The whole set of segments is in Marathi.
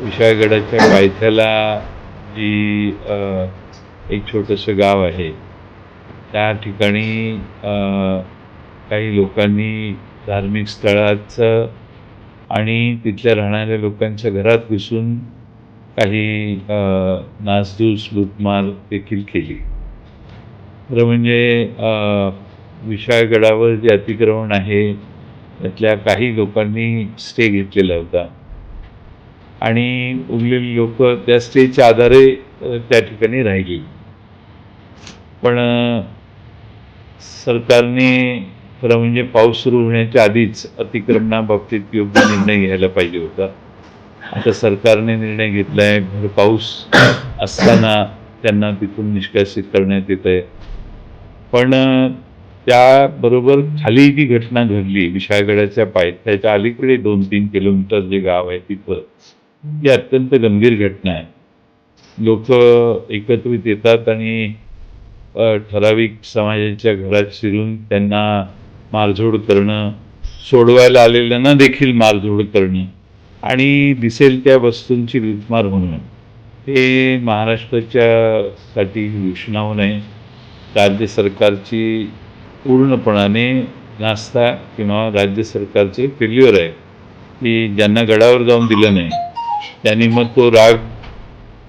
विशाळगडाच्या पायथ्याला जी एक छोटंसं गाव आहे त्या ठिकाणी काही लोकांनी धार्मिक स्थळाचं आणि तिथल्या राहणाऱ्या लोकांच्या घरात घुसून काही नासधूस लूटमार देखील केली. खरं म्हणजे विशाळगडावर जे अतिक्रमण आहे त्यातल्या काही लोकांनी स्टे घेतलेला होता. आणि उरलेली लोक त्या स्टेजच्या आधारे त्या ठिकाणी राहिली. पण सरकारने खरं म्हणजे पाऊस सुरू होण्याच्या आधीच अतिक्रमणाबाबतीत योग्य निर्णय घ्यायला पाहिजे होता. आता सरकारने निर्णय घेतला आहे भर पाऊस असताना त्यांना तिथून निष्कासित करण्यात येत आहे. पण त्याबरोबर खाली जी घटना घडली विशाळगडाच्या पायथ्याच्या अलीकडे दोन तीन किलोमीटर जे गाव आहे तिथं ही अत्यंत गंभीर घटना आहे. लोक एकत्रित येतात आणि ठराविक समाजाच्या घरात शिरून त्यांना मारझोड करणं सोडवायला आलेल्यांना देखील मारझोड करणं आणि दिसेल त्या वस्तूंची लुटमार होणं हे महाराष्ट्राच्या साठी घोषणाव नये राज्य सरकारची पूर्णपणाने नास्ता किंवा राज्य सरकारचे फेल्युअर आहे. की ज्यांना गडावर जाऊन दिलं नाही. त्यांनी मग तो राग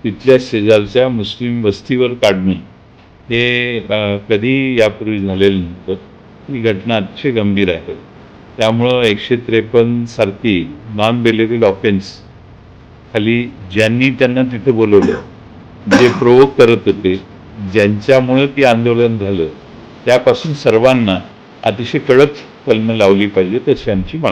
तिथल्या शेजारच्या मुस्लिम वस्तीवर काढणे. हे कधी यापूर्वी झालेलं नव्हतं. ही घटना अतिशय गंभीर आहे. त्यामुळं एकशे त्रेपन्न सारखी नॉन बेलेबल ऑफेन्स खाली ज्यांनी त्यांना तिथे बोलवलं जे प्रोवोक करत होते ज्यांच्यामुळं ती आंदोलन झालं त्यापासून सर्वांना अतिशय कडक कलमं लावली पाहिजे तशी आमची मागणी